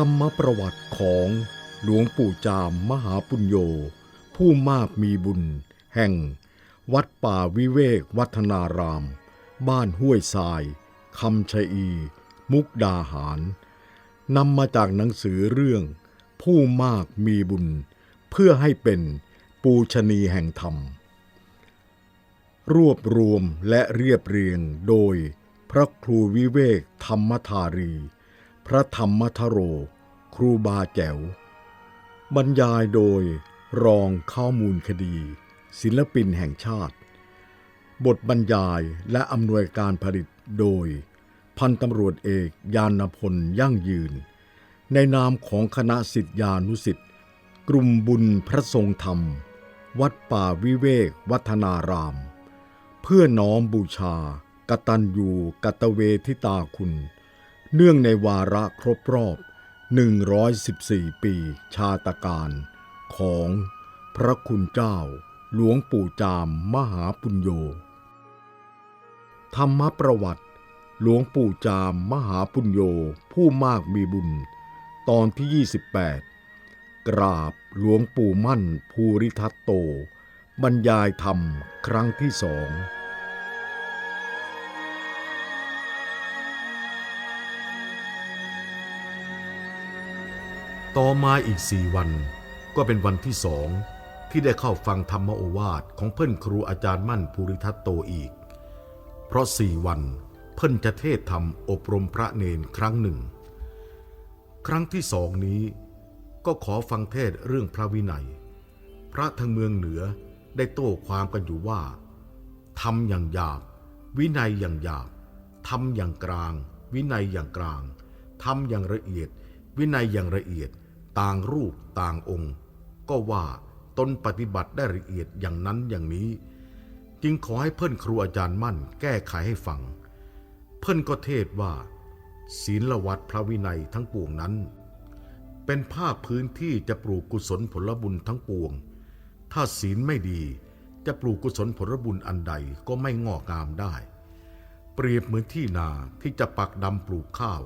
ธรรมประวัติของหลวงปู่จามมหาปุญโญผู้มากมีบุญ แห่ง วัดป่าวิเวกวัฒนาราม บ้านห้วยทรายคำชะอี มุกดาหารนำมาจากหนังสือเรื่อง ผู้มากมีบุญ เพื่อให้เป็นปูชนีแห่งธรรม รวบรวมและเรียบเรียงโดยพระครูวิเวกธรรมธารี พระธรรมทโร ครูบาแจ๋ว บรรยายโดยรองข้อมูลคดี ศิลปินแห่งชาติ บทบรรยายและอำนวยการผลิตโดย พันตำรวจเอกยานพลยั่งยืน ในนามของคณะสิทธิานุสิทธิ์กลุ่มบุญพระทรงธรรม วัดป่าวิเวกวัฒนาราม เพื่อน้อมบูชากตัญญูกตเวทิตาคุณ เนื่องในวาระครบรอบ 114 ปี ชาตการของพระคุณเจ้า หลวงปู่จามมหาปุญโญธรรมประวัติ หลวงปู่จามมหาปุญโญผู้มากมีบุญ ตอนที่ 28 กราบหลวงปู่มั่นภูริทัตโต บรรยายธรรมครั้งที่สอง ต่อมาอีกสี่วัน ก็เป็นวันที่สองที่ได้เข้าฟังธรรมโอวาทของเพื่อนครูอาจารย์มั่นภูริทัตโตอีก เพราะสี่วันเพิ่นจะเทศธรรมอบรมพระเนนครั้งหนึ่ง ครั้งที่สองนี้ก็ขอฟังเทศเรื่องพระวินัย พระทางเมืองเหนือได้โต้ความกันอยู่ว่าทำอย่างหยาบ วินัยอย่างหยาบทำอย่างกลาง วินัยอย่างกลางทำอย่างละเอียด วินัยอย่างละเอียด ต่างรูปต่างองค์ ก็ว่าตนปฏิบัติได้ละเอียดอย่างนั้นอย่างนี้ จึงขอให้เพื่อนครูอาจารย์มั่นแก้ไขให้ฟัง เพื่อนก็เทศว่า ศีลวัดพระวินัยทั้งปวงนั้น เป็นภาคพื้นที่จะปลูกกุศลผลบุญทั้งปวง ถ้าศีลไม่ดีจะปลูกกุศลผลบุญอันใดก็ไม่งอกงามได้ เปรียบเหมือนที่นาที่จะปักดำปลูกข้าว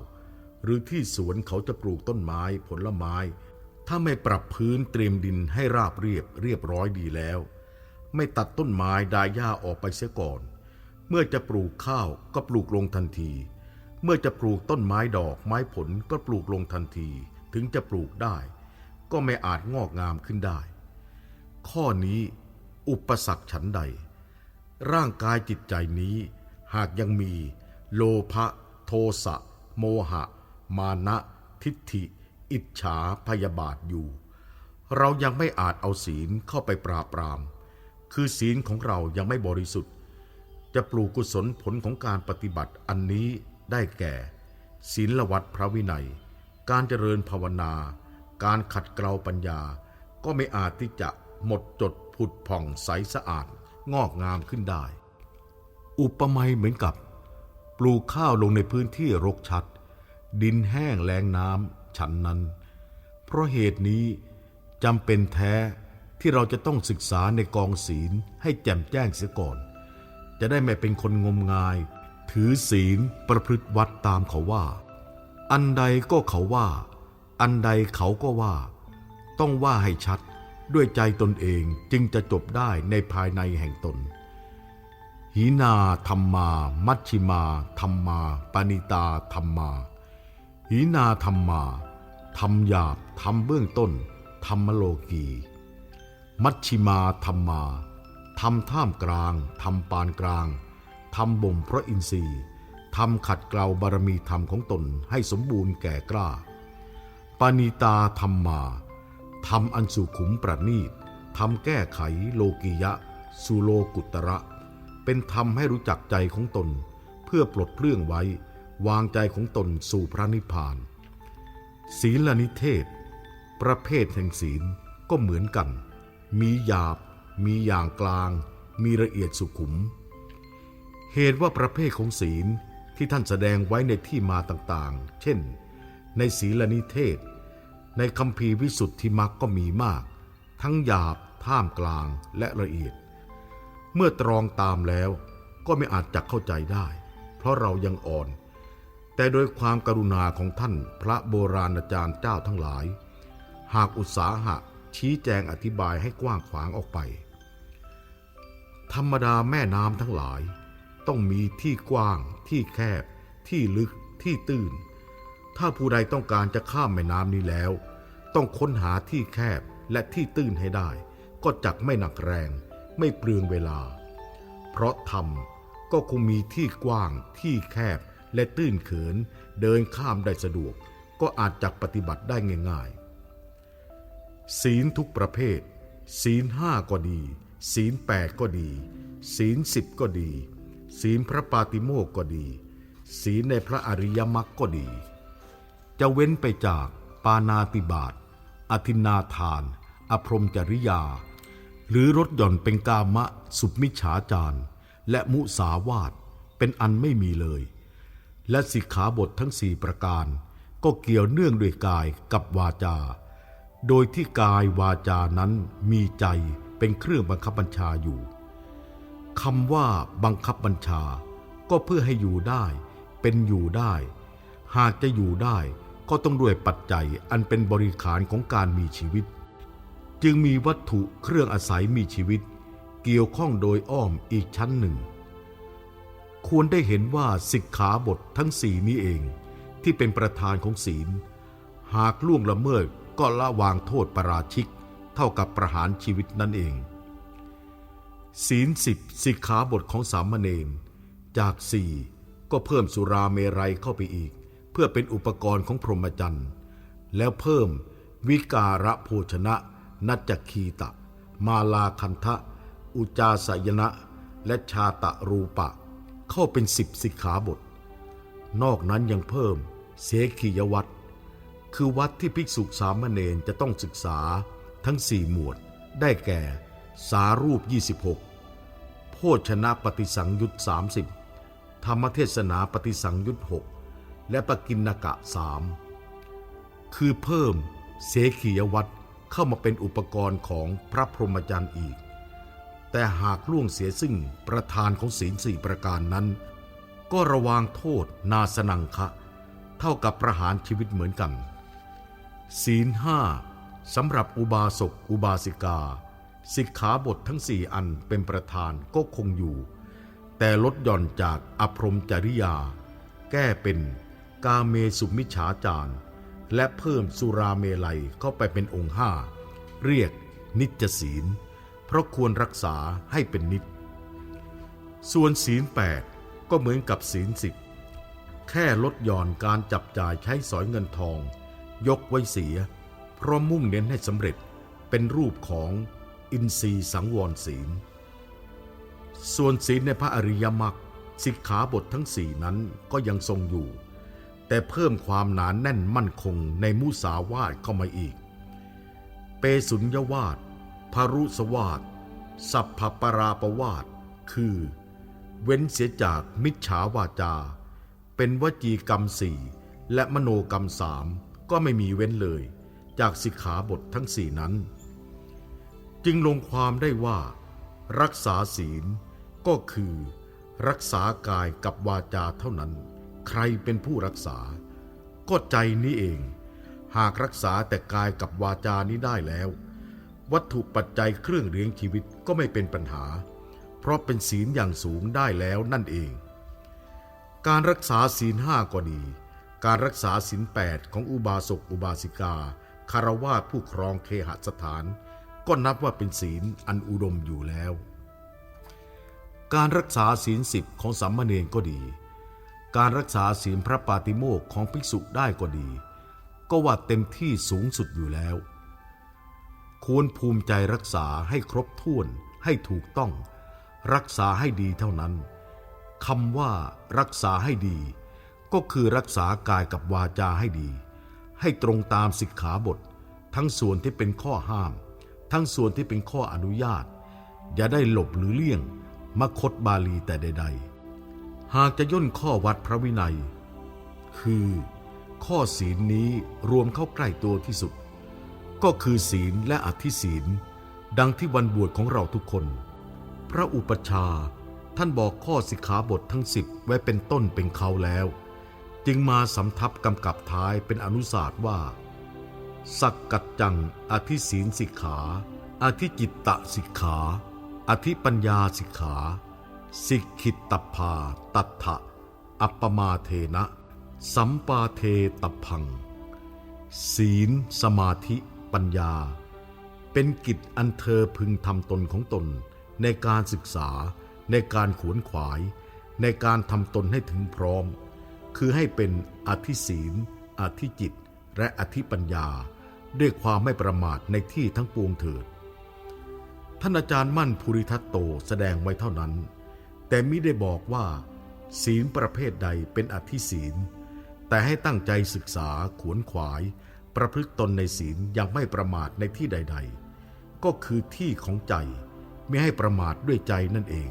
หรือที่สวนเขาจะปลูกต้นไม้ผลไม้ ถ้าไม่ปรับพื้นเตรียมดินให้ราบเรียบเรียบร้อยดีแล้ว ไม่ตัดต้นไม้ดายหญ้าออกไปเสียก่อน เมื่อจะปลูกข้าวก็ปลูกลงทันที เมื่อจะปลูกต้นไม้ดอกไม้ผลก็ปลูกลงทันที ถึงจะปลูกได้ ก็ไม่อาจงอกงามขึ้นได้ ข้อนี้อุปสรรคฉันใด ร่างกายจิตใจนี้ หากยังมี โลภะโทสะ โมหะ มานะ ทิฏฐิ อิจฉาพยาบาทอยู่ เรายังไม่อาจเอาศีลเข้าไปปราบปราม คือศีลของเรายังไม่บริสุทธิ์ จะปลูกกุศลผลของการปฏิบัติอันนี้ได้แก่ ศีลวัดพระวินัย การเจริญภาวนา การขัดเกลาปัญญา ก็ไม่อาจที่จะหมดจดผุดผ่องใสสะอาดงอกงามขึ้นได้ อุปมาเหมือนกับ ปลูกข้าวลงในพื้นที่รกชัด ดินแห้งแล้งน้ำฉันนั้น เพราะเหตุนี้จำเป็นแท้ที่เราจะต้องศึกษาในกองศีลให้แจ่มแจ้งเสียก่อน จะได้ไม่เป็นคนงมงาย ถือศีลประพฤติวัดตามเขาว่า อันใดก็เขาว่า อันใดเขาก็ว่า ต้องว่าให้ชัดด้วยใจตนเองจึงจะจบได้ในภายในแห่งตนหีนาธรรมา มัชชิมา ธรรมา ปณิตาธรรมา หีนาธรรมาทำหยาบทำเบื้องต้น ธรรมโลกี มัชชิมาธรรมาทำท่ามกลางทำปานกลางทำบ่มพระอินทรีย์ทำขัดเกลาบารมีธรรมของตนให้สมบูรณ์แก่กล้าปณิตาธรรมาทำอันสุขุมประณีตทำแก้ไขโลกิยะ สุโลกุตระ เป็นธรรมให้รู้จักใจของตน เพื่อปลดเปลื้องไว้ วางใจของตนสู่พระนิพพาน ศีลนิเทศ ประเภทแห่งศีลก็เหมือนกัน มีหยาบ มีอย่างกลาง มีละเอียดสุขุม เหตุว่าประเภทของศีลที่ท่านแสดงไว้ในที่มาต่างๆ เช่น ในศีลนิเทศ ในคำพีร์วิสุทธิมักก็มีมาก ทั้งหยาบ ท่ามกลางและละเอียด เมื่อตรองตามแล้วก็ไม่อาจจะเข้าใจได้ เพราะเรายังอ่อน แต่โดยความกรุณาของท่านพระโบราณอาจารย์เจ้าทั้งหลาย หากอุตสาหะชี้แจงอธิบายให้กว้างขวางออกไป ธรรมดาแม่น้ำทั้งหลาย ต้องมีที่กว้าง ที่แคบ ที่ลึกที่ตื้น ถ้าผู้ใดต้องการจะข้ามแม่น้ำนี้แล้ว ต้องค้นหาที่แคบและที่ตื้นให้ได้ ก็จักไม่หนักแรง ไม่เปลืองเวลา เพราะธรรมก็คงมีที่กว้างที่แคบ และตื้นเขินเดินข้ามได้สะดวก ก็อาจจักปฏิบัติได้ง่ายๆ ศีลทุกประเภท ศีลห้าก็ดี ศีลแปดก็ดี ศีลสิบก็ดี ศีลพระปาติโมกก็ดี ศีลในพระอริยมรรคก็ดี จะเว้นไปจากปานาติบาตอธินาทานอพรมจริยา หรือลดหย่อนเป็นกามะ สุมิฉาจารและมุสาวาทเป็นอันไม่มีเลย และสิกขาบททั้งสี่ประการ ก็เกี่ยวเนื่องด้วยกายกับวาจา โดยที่กายวาจานั้นมีใจเป็นเครื่องบังคับบัญชาอยู่คำว่าบังคับบัญชา ก็เพื่อให้อยู่ได้ เป็นอยู่ได้ หากจะอยู่ได้ก็ต้องด้วยปัจจัยอันเป็นบริขารของการมีชีวิต จึงมีวัตถุเครื่องอาศัยมีชีวิต เกี่ยวข้องโดยอ้อมอีกชั้นหนึ่ง ควรได้เห็นว่าสิกขาบททั้งสี่นี้เอง ที่เป็นประธานของศีล หากล่วงละเมิดก็ละวางโทษประราชิก เท่ากับประหารชีวิตนั่นเอง ศีลสิบสิกขาบทของสามเณรจากสี่ก็เพิ่มสุราเมรัยเข้าไปอีก เพื่อเป็นอุปกรณ์ของพรหมจรรย์แล้วเพิ่มวิการะโภชนะ นัจคีตะ มาลาคันทะ อุจาสยนะ และชาตะรูปะ เข้าเป็นสิบสิกขาบท นอกนั้นยังเพิ่มเสขียวัตคือวัดที่ภิกษุสามเณรจะต้องศึกษาทั้งสี่หมวด ได้แก่ สารูป 26โพชนะปฏิสังยุต30 ธรรมเทศนาปฏิสังยุต6และปกินนกะสามคือเพิ่มเสขียวัตเข้ามาเป็นอุปกรณ์ของพระพรหมจรรย์อีก แต่หากล่วงเสียซึ่งประธานของศีลสี่ประการนั้น ก็ระวางโทษนาสนังคะ เท่ากับประหารชีวิตเหมือนกัน ศีลห้าสำหรับอุบาสกอุบาสิกา สิกขาบททั้งสี่อันเป็นประธานก็คงอยู่ แต่ลดหย่อนจากอภรมจริยา แก้เป็นกาเมสุมิฉาจารและเพิ่มสุราเมลัยเข้าไปเป็นองค์ห้าเรียกนิจศีล เพราะควรรักษาให้เป็นนิจ ส่วนศีลแปดก็เหมือนกับศีลสิบแค่ลดหย่อนการจับจ่ายใช้สอยเงินทอง ยกไว้เสีย เพราะมุ่งเน้นให้สำเร็จเป็นรูปของอินทรีย์สังวรศีล ส่วนศีลในพระอริยมรรคสิกขาบททั้งสี่นั้นก็ยังทรงอยู่ แต่เพิ่มความหนานแน่นมั่นคงในมุสาวาทเข้ามาอีก เปสุญญวาท พารุสวาทสัพพปราปวาทคือ เว้นเสียจากมิจฉาวาจา เป็นวจีกรรมสี่และมโนกรรมสามก็ไม่มีเว้นเลย จากสิกขาบททั้งสี่นั้น จึงลงความได้ว่า รักษาศีลก็คือ รักษากายกับวาจาเท่านั้น ใครเป็นผู้รักษา ก็ใจนี้เอง หากรักษาแต่กายกับวาจานี้ได้แล้ว วัตถุปัจจัยเครื่องเลี้ยงชีวิตก็ไม่เป็นปัญหา เพราะเป็นศีลอย่างสูงได้แล้วนั่นเอง การรักษาศีลห้าก็ดี การรักษาศีลแปดของอุบาสกอุบาสิกาคารวาสผู้ครองเคหสถาน ก็นับว่าเป็นศีลอันอุดมอยู่แล้ว การรักษาศีลสิบของสามมาเณรก็ดี การรักษาศีลพระปาติโมกข์ของภิกษุได้ก็ดี ก็ว่าเต็มที่สูงสุดอยู่แล้ว ควรภูมิใจรักษาให้ครบถ้วนให้ถูกต้อง รักษาให้ดีเท่านั้นคำว่ารักษาให้ดี ก็คือรักษากายกับวาจาให้ดี ให้ตรงตามสิกขาบท ทั้งส่วนที่เป็นข้อห้าม ทั้งส่วนที่เป็นข้ออนุญาต อย่าได้หลบหรือเลี่ยงมคตบาลีแต่ใด ๆ หากจะย่นข้อวัดพระวินัย คือ ข้อศีลนี้รวมเข้าใกล้ตัวที่สุด ก็คือศีลและอธิศีล ดังที่วันบวชของเราทุกคน พระอุปชาท่านบอกข้อสิกขาบททั้งสิบไว้เป็นต้นเป็นเขาแล้ว จึงมาสำทับกำกับท้ายเป็นอนุศาสตร์ว่า สักกัจจัง อธิศีลสิกขา อธิจิตตสิกขา อธิปัญญาสิกขา สิกขิตตพาตัทะอัปปมาเทนะ สัมปาเทตพัง ศีลสมาธิ ปัญญา เป็นกิจอันเธอพึงทำตนของตน ในการศึกษา ในการขวนขวาย ในการทำตนให้ถึงพร้อม คือให้เป็นอธิศีล อธิจิต และอธิปัญญา ด้วยความไม่ประมาทในที่ทั้งปวงเถิด ท่านอาจารย์มั่นภูริทัตโตแสดงไว้เท่านั้น แต่มิได้บอกว่า ศีลประเภทใดเป็นอธิศีล แต่ให้ตั้งใจศึกษาขวนขวาย ประพฤติตนในศีลอย่างไม่ประมาทในที่ใด ๆ ก็คือที่ของใจไม่ให้ประมาทด้วยใจนั่นเอง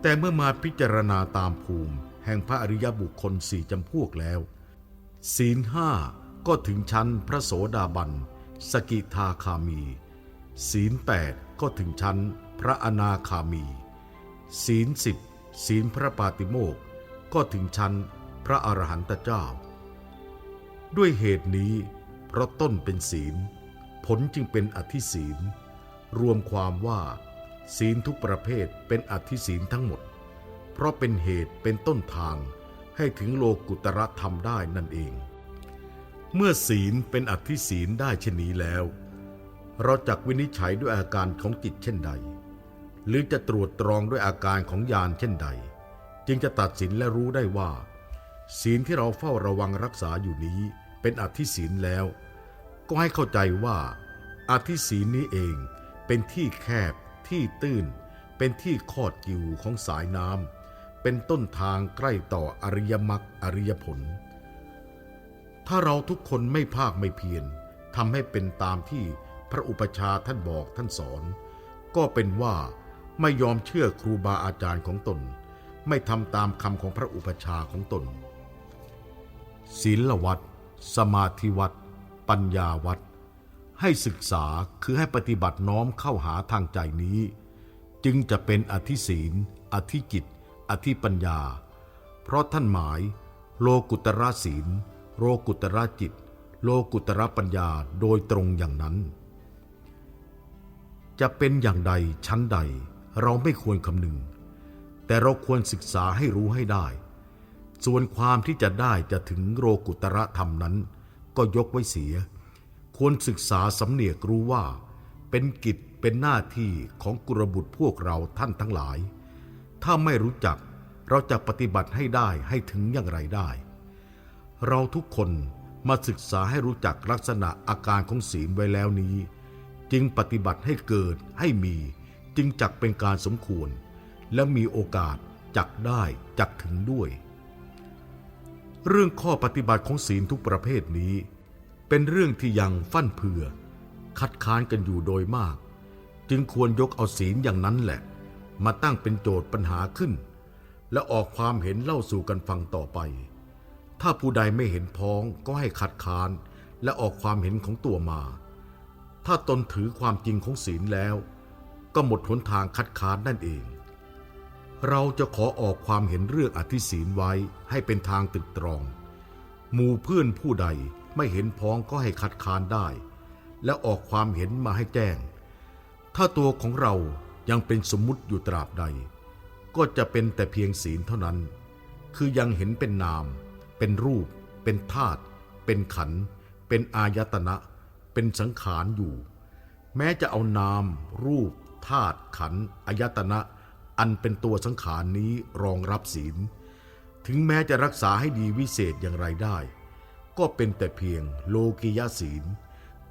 แต่เมื่อมาพิจารณาตามภูมิ แห่งพระอริยบุคคลสี่จำพวกแล้ว ศีลห้าก็ถึงชั้นพระโสดาบัน สกิทาคามี ศีลแปดก็ถึงชั้นพระอนาคามี ศีลสิบศีลพระปาติโมกก็ถึงชั้นพระอรหันตเจ้า ด้วยเหตุนี้ เพราะต้นเป็นศีล ผลจึงเป็นอธิศีล รวมความว่า ศีลทุกประเภทเป็นอธิศีลทั้งหมด เพราะเป็นเหตุเป็นต้นทางให้ถึงโลกุตระธรรมได้นั่นเอง เมื่อศีลเป็นอธิศีลได้เช่นนี้แล้ว เราจักวินิจฉัยด้วยอาการของจิตเช่นใด หรือจะตรวจตรองด้วยอาการของญาณเช่นใด จึงจะตัดสินและรู้ได้ว่า ศีลที่เราเฝ้าระวังรักษาอยู่นี้เป็นอธิศีลแล้ว ก็ให้เข้าใจว่าอธิศีลนี้เองเป็นที่แคบที่ตื้น เป็นที่คอดกิวของสายน้ำเป็นต้นทางใกล้ต่ออริยมรรคอริยผล ถ้าเราทุกคนไม่ภาคไม่เพียรทำให้เป็นตามที่พระอุปชาท่านบอกท่านสอน ก็เป็นว่าไม่ยอมเชื่อครูบาอาจารย์ของตน ไม่ทำตามคำของพระอุปชาของตน ศีลวัดสมาธิวัดปัญญาวัดให้ศึกษาคือให้ปฏิบัติน้อมเข้าหาทางใจนี้ จึงจะเป็นอธิศีล อธิจิต อธิปัญญา เพราะท่านหมาย โลกุตระศีล โลกุตระจิต โลกุตระปัญญาโดยตรงอย่างนั้น จะเป็นอย่างใดชั้นใดเราไม่ควรคำนึง แต่เราควรศึกษาให้รู้ให้ได้ ส่วนความที่จะได้จะถึงโลกุตระธรรมนั้น ก็ยกไว้เสีย ควรศึกษาสำเนียกรู้ว่า เป็นกิจเป็นหน้าที่ของกุรบุตรพวกเราท่านทั้งหลาย ถ้าไม่รู้จักเราจะปฏิบัติให้ได้ให้ถึงอย่างไรได้ เราทุกคนมาศึกษาให้รู้จักลักษณะอาการของศีลไว้แล้วนี้ จึงปฏิบัติให้เกิดให้มี จึงจักเป็นการสมควร และมีโอกาสจักได้จักถึงด้วย เรื่องข้อปฏิบัติของศีลทุกประเภทนี้ เป็นเรื่องที่ยังฟั่นเพือ คัดค้านกันอยู่โดยมาก จึงควรยกเอาศีลอย่างนั้นแหละ มาตั้งเป็นโจทย์ปัญหาขึ้น และออกความเห็นเล่าสู่กันฟังต่อไป ถ้าผู้ใดไม่เห็นพ้องก็ให้คัดค้านและออกความเห็นของตัวมา ถ้าตนถือความจริงของศีลแล้ว ก็หมดหนทางคัดค้านนั่นเอง เราจะขอออกความเห็นเรื่องอธิศีลไว้ให้เป็นทางตึกตรอง หมู่เพื่อนผู้ใดไม่เห็นพ้องก็ให้คัดค้านได้ และออกความเห็นมาให้แจ้ง ถ้าตัวของเรายังเป็นสมมุติอยู่ตราบใด ก็จะเป็นแต่เพียงศีลเท่านั้น คือยังเห็นเป็นนาม เป็นรูป เป็นธาตุเป็นขัน เป็นอายตนะ เป็นสังขารอยู่ แม้จะเอานาม รูปธาตุขันอายตนะ อันเป็นตัวสังขารนี้รองรับศีล ถึงแม้จะรักษาให้ดีวิเศษอย่างไรได้ ก็เป็นแต่เพียงโลกิยศีล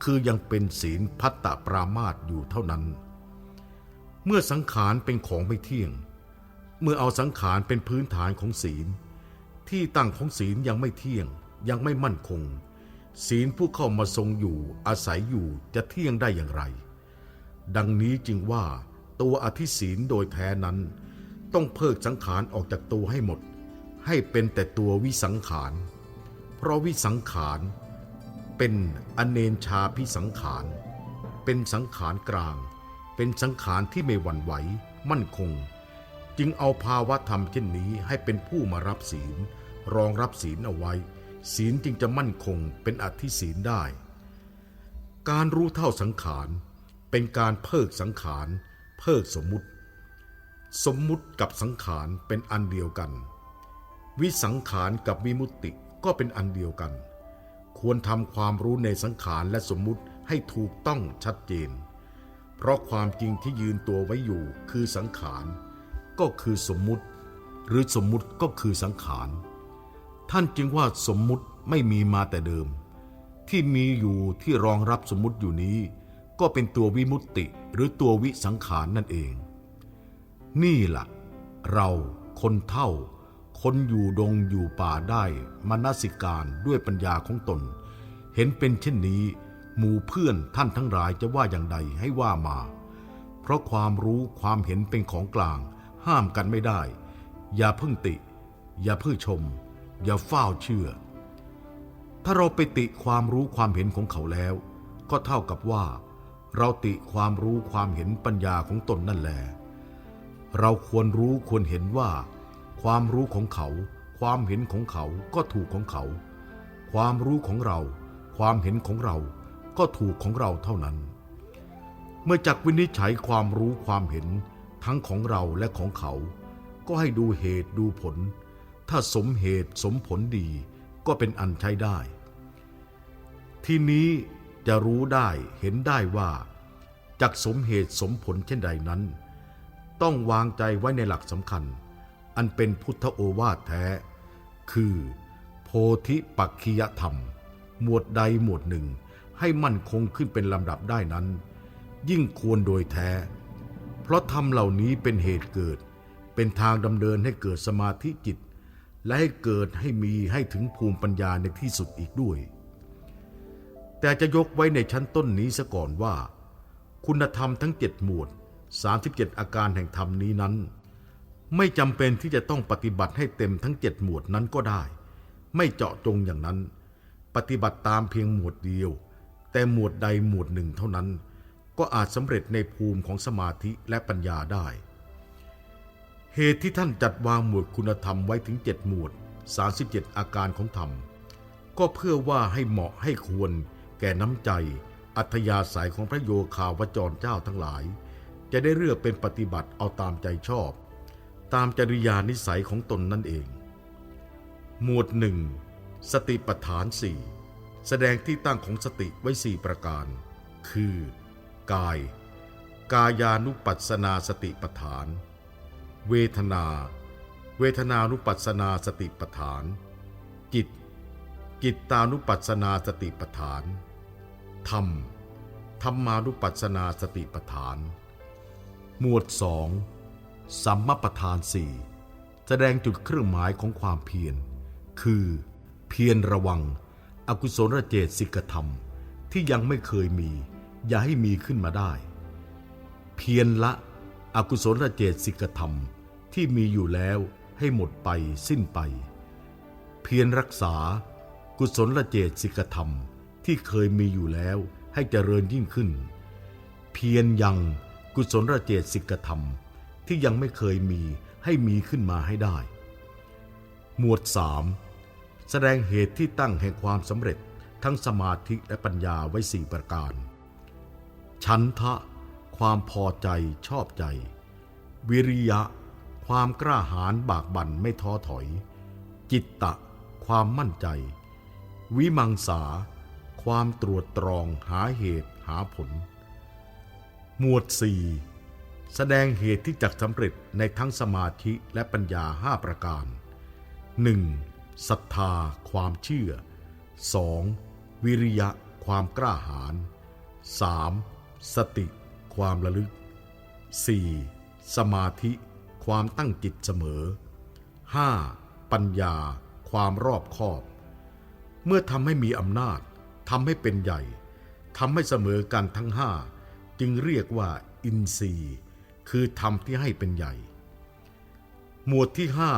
คือยังเป็นศีลพัตตปรามาตอยู่เท่านั้น เมื่อสังขารเป็นของไม่เที่ยง เมื่อเอาสังขารเป็นพื้นฐานของศีล ที่ตั้งของศีลยังไม่เที่ยง ยังไม่มั่นคง ศีลผู้เข้ามาทรงอยู่อาศัยอยู่จะเที่ยงได้อย่างไร ดังนี้จึงว่า ตัวอธิศีลโดยแท้นั้น ต้องเพิกสังขารออกจากตัวให้หมด ให้เป็นแต่ตัววิสังขาร เพราะวิสังขาร เป็นอเนนชาพิสังขาร เป็นสังขารกลาง เป็นสังขารที่ไม่หวั่นไหว มั่นคง จึงเอาภาวะธรรมเช่นนี้ให้เป็นผู้มารับศีล รองรับศีลเอาไว้ ศีลจึงจะมั่นคงเป็นอธิศีลได้ การรู้เท่าสังขารเป็นการเพิกสังขาร เพิกสมมุติ สมมุติกับสังขารเป็นอันเดียวกัน วิสังขารกับวิมุตติก็เป็นอันเดียวกัน ควรทำความรู้ในสังขารและสมมุติให้ถูกต้องชัดเจน เพราะความจริงที่ยืนตัวไว้อยู่คือสังขาร ก็คือสมมุติ หรือสมมุติก็คือสังขาร ท่านจึงว่าสมมุติไม่มีมาแต่เดิม ที่มีอยู่ที่รองรับสมมุติอยู่นี้ ก็เป็นตัววิมุตติหรือตัววิสังขารนั่นเอง นี่ล่ะ เราคนเท่า คนอยู่ดงอยู่ป่าได้มนสิการด้วยปัญญาของตน เห็นเป็นเช่นนี้ หมู่เพื่อนท่านทั้งหลายจะว่าอย่างใดให้ว่ามา เพราะความรู้ความเห็นเป็นของกลาง ห้ามกันไม่ได้ อย่าเพิ่งติ อย่าพิ่งชม อย่าเฝ้าเชื่อ ถ้าเราไปติความรู้ความเห็นของเขาแล้ว ก็เท่ากับว่า เราติความรู้ความเห็นปัญญาของตนนั่นแหละเราควรรู้ควรเห็นว่า ความรู้ของเขา ความเห็นของเขาก็ถูกของเขา ความรู้ของเรา ความเห็นของเราก็ถูกของเราเท่านั้น เมื่อจักวินิจฉัยความรู้ความเห็นทั้งของเราและของเขา ก็ให้ดูเหตุดูผล ถ้าสมเหตุสมผลดีก็เป็นอันใช้ได้ ทีนี้ จะรู้ได้เห็นได้ว่าจากสมเหตุสมผลเช่นใดนั้น ต้องวางใจไว้ในหลักสำคัญ อันเป็นพุทธโอวาทแท้ คือ โพธิปักขิยธรรม หมวดใดหมวดหนึ่งให้มั่นคงขึ้นเป็นลำดับได้นั้น ยิ่งควรโดยแท้ เพราะธรรมเหล่านี้เป็นเหตุเกิด เป็นทางดำเนินให้เกิดสมาธิจิต และให้เกิดให้มีให้ถึงภูมิปัญญาในที่สุดอีกด้วย แต่จะยกไว้ในชั้นต้นนี้ซะก่อนว่า คุณธรรมทั้งเจ็ดหมวด 37 อาการแห่งธรรมนี้นั้น ไม่จำเป็นที่จะต้องปฏิบัติให้เต็มทั้งเจ็ดหมวดนั้นก็ได้ ไม่เจาะจงอย่างนั้น ปฏิบัติตามเพียงหมวดเดียว แต่หมวดใดหมวดหนึ่งเท่านั้น ก็อาจสำเร็จในภูมิของสมาธิและปัญญาได้ เหตุที่ท่านจัดวางหมวดคุณธรรมไว้ถึงเจ็ดหมวด 37 อาการของธรรม ก็เพื่อว่าให้เหมาะให้ควร แก่น้ำใจ อัธยาศัยของพระโยคาวจรเจ้าทั้งหลาย จะได้เลือกเป็นปฏิบัติเอาตามใจชอบ ตามจริยานิสัยของตนนั่นเอง หมวดหนึ่งสติปัฏฐานสี่แสดงที่ตั้งของสติไว้สี่ประการ คือ กาย กายานุปัสสนาสติปัฏฐาน เวทนา เวทนานุปัสสนาสติปัฏฐาน จิต จิตตานุปัสสนาสติปัฏฐาน ธรรม ธรรมานุปัสสนาสติปัฏฐาน หมวดสองสัมมปทานสี่แสดงจุดเครื่องหมายของความเพียร คือ เพียรระวัง อกุศลเจตสิกธรรม ที่ยังไม่เคยมี อย่าให้มีขึ้นมาได้ เพียรละ อกุศลเจตสิกธรรมที่มีอยู่แล้วให้หมดไปสิ้นไป เพียรรักษา กุศลเจตสิกธรรม ที่เคยมีอยู่แล้วให้เจริญยิ่งขึ้น เพียรยังกุศลรเจตสิกธรรมที่ยังไม่เคยมีให้มีขึ้นมาให้ได้ หมวดสามแสดงเหตุที่ตั้งแห่งความสำเร็จทั้งสมาธิและปัญญาไว้สี่ประการ ชันทะ ความพอใจชอบใจ วิริยะ ความกล้าหาญบากบั่นไม่ท้อถอย จิตตะ ความมั่นใจ วิมังสา ความตรวจตรองหาเหตุหาผล หมวดสี่แสดงเหตุที่จักสำเร็จในทั้งสมาธิและปัญญาห้าประการ 1. ศรัทธา ความเชื่อ 2. วิริยะ ความกล้าหาญ 3. สติ ความระลึก 4. สมาธิ ความตั้งจิตเสมอ 5. ปัญญา ความรอบคอบ เมื่อทำให้มีอำนาจ ทำให้เป็นใหญ่ทำให้เสมอกันทั้งห้าจึงเรียกว่าอินทรีย์ คือธรรมที่ให้เป็นใหญ่ หมวดที่ห้า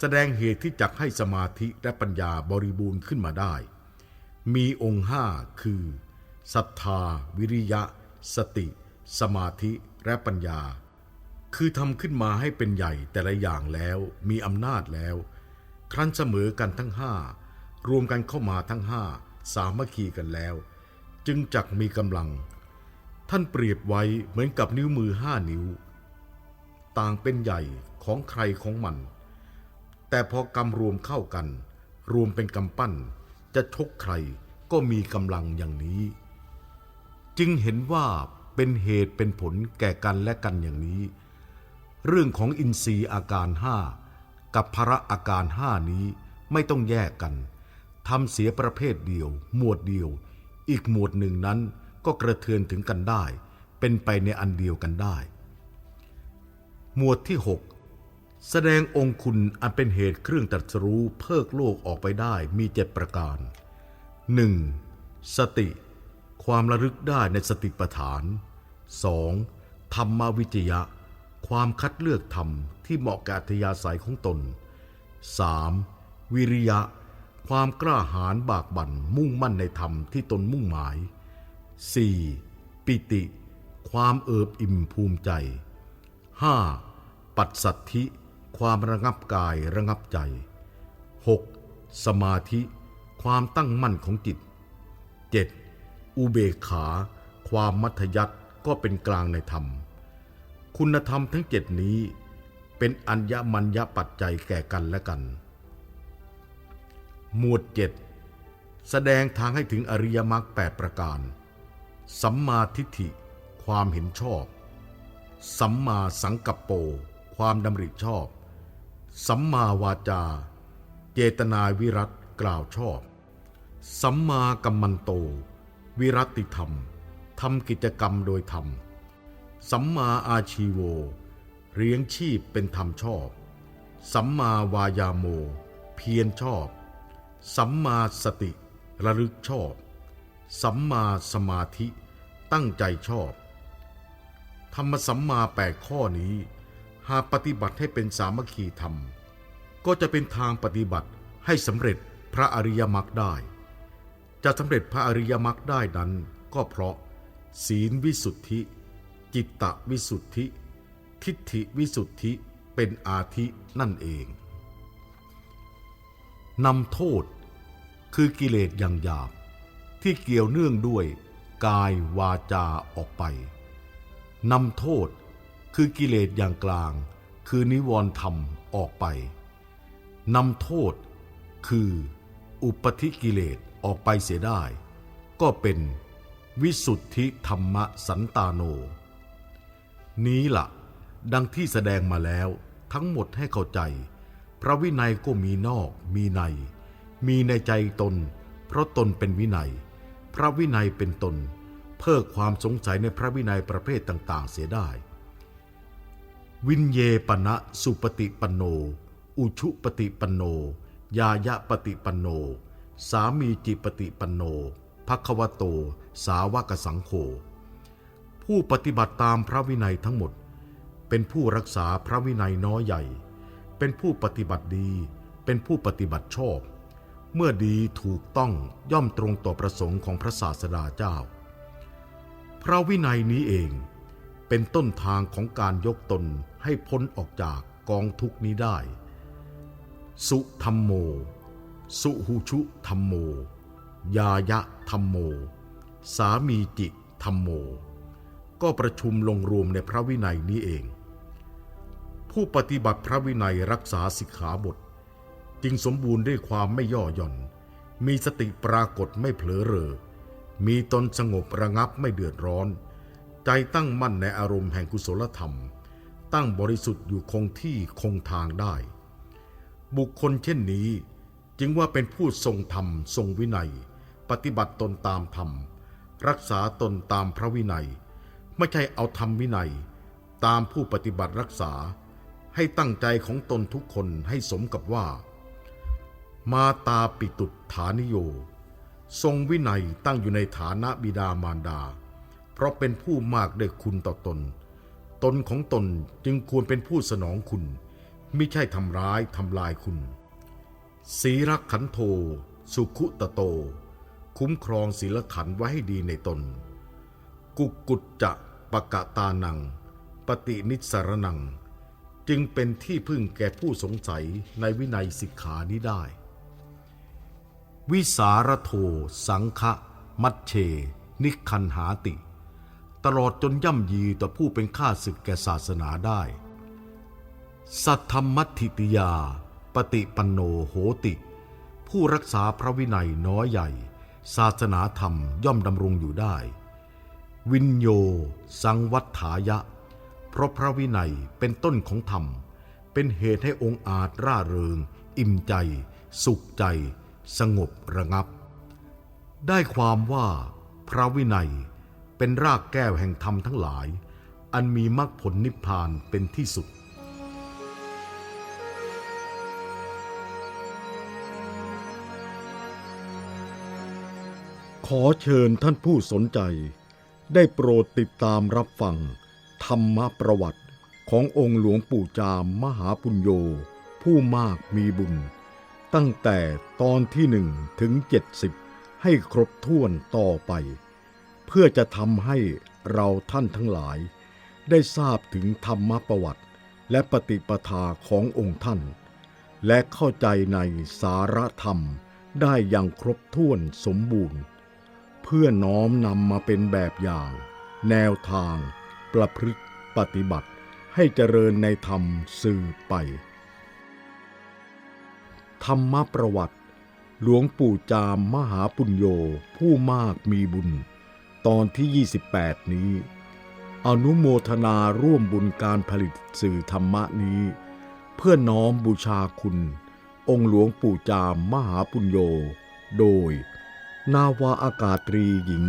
แสดงเหตุที่จักให้สมาธิและปัญญาบริบูรณ์ขึ้นมาได้ มีองค์ห้าคือศรัทธา วิริยะ สติ สมาธิและปัญญา คือทำขึ้นมาให้เป็นใหญ่แต่ละอย่างแล้วมีอำนาจแล้ว ครั้นเสมอกันทั้งห้ารวมกันเข้ามาทั้งห้า สามัคคีกันแล้ว จึงจักมีกำลัง ท่านเปรียบไว้เหมือนกับนิ้วมือห้านิ้ว ต่างเป็นใหญ่ของใครของมัน แต่พอกำรวมเข้ากัน รวมเป็นกำปั้น จะชกใครก็มีกำลังอย่างนี้ จึงเห็นว่าเป็นเหตุเป็นผลแก่กันและกันอย่างนี้ เรื่องของอินทรีย์อาการห้ากับพระอาการห้านี้ไม่ต้องแยกกัน ทำเสียประเภทเดียว หมวดเดียว อีกหมวดหนึ่งนั้นก็กระเทือนถึงกันได้ เป็นไปในอันเดียวกันได้ หมวดที่ 6 แสดงองค์คุณอันเป็นเหตุเครื่องตรัสรู้เพิกโลกออกไปได้มีเจ็ดประการ 1. สติ ความระลึกได้ในสติปัฏฐาน 2. ธรรมวิจยะ ความคัดเลือกธรรมที่เหมาะกับอัธยาศัยของตน 3. วิริยะ ความกล้าหาญบากบั่นมุ่งมั่นในธรรมที่ตนมุ่งหมาย 4. ปิติ ความเอิบอิ่มภูมิใจ 5. ปัสสัทธิ ความระงับกายระงับใจ 6. สมาธิ ความตั้งมั่นของจิต 7. อุเบกขา ความมัธยัติก็เป็นกลางในธรรม คุณธรรมทั้งเจ็ดนี้ เป็นอัญญมัญญปัจจัยแก่กันและกัน หมวดเจ็ดแสดงทางให้ถึงอริยมรรคแปดประการ สัมมาทิฏฐิ ความเห็นชอบ สัมมาสังกัปโป ความดำริชอบ สัมมาวาจา เจตนาวิรัตกล่าวชอบ สัมมากัมมันโต วิรัติธรรมทำกิจกรรมโดยธรรม สัมมาอาชีโวเลี้ยงชีพเป็นธรรมชอบ สัมมาวายาโม เพียรชอบ สัมมาสติ ระลึกชอบ สัมมาสมาธิ ตั้งใจชอบ ธรรมสัมมาแปดข้อนี้ หากปฏิบัติให้เป็นสามัคคีธรรม ก็จะเป็นทางปฏิบัติให้สำเร็จพระอริยมรรคได้ จะสำเร็จพระอริยมรรคได้นั้น ก็เพราะ ศีลวิสุทธิ จิตตวิสุทธิ ทิฏฐิวิสุทธิเป็นอาทินั่นเอง นำโทษ คือกิเลสอย่างหยาบ ที่เกี่ยวเนื่องด้วยกายวาจาออกไปนำโทษคือกิเลสอย่างกลาง คือนิวรธรรมออกไปนำโทษ คืออุปธิกิเลสออกไปเสียได้ ก็เป็นวิสุทธิธรรมสันตาโน นี้ละ่ะ ดังที่แสดงมาแล้วทั้งหมดให้เข้าใจ พระวินัยก็มีนอกมีใน มีในใจตน เพราะตนเป็นวินัย พระวินัยเป็นตน เพิกความสงสัยในพระวินัยประเภทต่าง ๆ เสียได้ วินเยปณะสุปฏิปันโน อุชุปฏิปันโน ยายะปฏิปันโน สามีจิปฏิปันโนภควโต สาวกสังโฆผู้ปฏิบัติตามพระวินัยทั้งหมด เป็นผู้รักษาพระวินัยน้อยใหญ่ เป็นผู้ปฏิบัติดี เป็นผู้ปฏิบัติชอบ เมื่อดีถูกต้องย่อมตรงต่อประสงค์ของพระศาสดาเจ้า พระวินัยนี้เองเป็นต้นทางของการยกตนให้พ้นออกจากกองทุกนี้ได้ สุธรรมโม สุหุชุธรรมโม ยายะธรรมโม สามีจิธรรมโม ก็ประชุมลงรวมในพระวินัยนี้เอง ผู้ปฏิบัติพระวินัยรักษาสิกขาบท จึงสมบูรณ์ด้วยความไม่ย่อหย่อน มีสติปรากฏไม่เผลอเรอ มีตนสงบระงับไม่เดือดร้อน ใจตั้งมั่นในอารมณ์แห่งกุศลธรรม ตั้งบริสุทธิ์อยู่คงที่คงทางได้ บุคคลเช่นนี้จึงว่าเป็นผู้ทรงธรรมทรงวินัย ปฏิบัติตนตามธรรม รักษาตนตามพระวินัย ไม่ใช่เอาธรรมวินัย ตามผู้ปฏิบัติรักษา ให้ตั้งใจของตนทุกคนให้สมกับว่า มาตาปิตุฐานิโย ทรงวินัยตั้งอยู่ในฐานะบิดามารดา เพราะเป็นผู้มากด้คุณต่อตน ตนของตนจึงควรเป็นผู้สนองคุณ ไม่ใช่ทำร้ายทำลายคุณ ศีรักขันโท สุขุตโต คุ้มครองศีลขันไว้ให้ดีในตน กุกุจจะปะกะตานัง ปฏินิสสรนัง จึงเป็นที่พึ่งแก่ผู้สงสัยในวินัยสิกขานี้ได้ วิสารโท สังฆะมัชเช นิคันหาติ ตลอดจนย่ำยีต่อผู้เป็นข้าศึกแก่ศาสนาได้ สัทธรรมัติติยา ปฏิปันโนโหติ ผู้รักษาพระวินัยน้อยใหญ่ ศาสนาธรรมย่อมดำรงอยู่ได้ วินโย สังวัฏฐายะ เพราะพระวินัยเป็นต้นของธรรม เป็นเหตุให้องค์อาจร่าเริง อิ่มใจ สุขใจ สงบระงับ ได้ความว่า พระวินัยเป็นรากแก้วแห่งธรรมทั้งหลาย อันมีมรรคผลนิพพานเป็นที่สุดขอเชิญท่านผู้สนใจ ได้โปรดติดตามรับฟัง ธรรมประวัติขององค์หลวงปู่จามมหาปุญโญผู้มากมีบุญ ตั้งแต่ตอนที่หนึ่งถึงเจ็ดสิบให้ครบถ้วนต่อไป เพื่อจะทำให้เราท่านทั้งหลาย ได้ทราบถึงธรรมประวัติ และปฏิปทาขององค์ท่าน และเข้าใจในสาระธรรมได้อย่างครบถ้วนสมบูรณ์ เพื่อน้อมนำมาเป็นแบบอย่าง แนวทาง ประพฤติปฏิบัติให้เจริญในธรรมสืบไป ธรรมประวัติ หลวงปู่จามมหาปุญโญผู้มากมีบุญ ตอนที่ 28 นี้ อนุโมทนาร่วมบุญการผลิตสื่อธรรมะนี้ เพื่อน้อมบูชาคุณ องค์หลวงปู่จามมหาปุญโญโดย นาวาอากาศตรีหญิง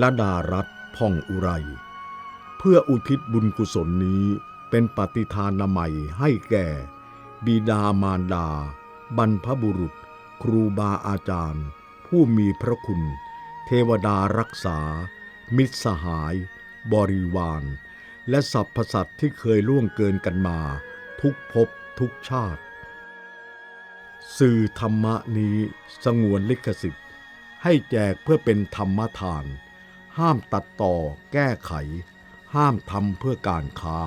ละดารัตพ่องอุไร เพื่ออุทิศบุญกุศลนี้เป็นปฏิทานใหม่ให้แก่ บิดามารดา บรรพบุรุษ ครูบาอาจารย์ ผู้มีพระคุณ เทวดารักษา มิตรสหาย บริวาร และสรรพสัตว์ที่เคยล่วงเกินกันมา ทุกภพทุกชาติ สื่อธรรมะนี้สงวนลิขสิทธิ์ ให้แจกเพื่อเป็นธรรมทาน ห้ามตัดต่อแก้ไข ห้ามทำเพื่อการค้า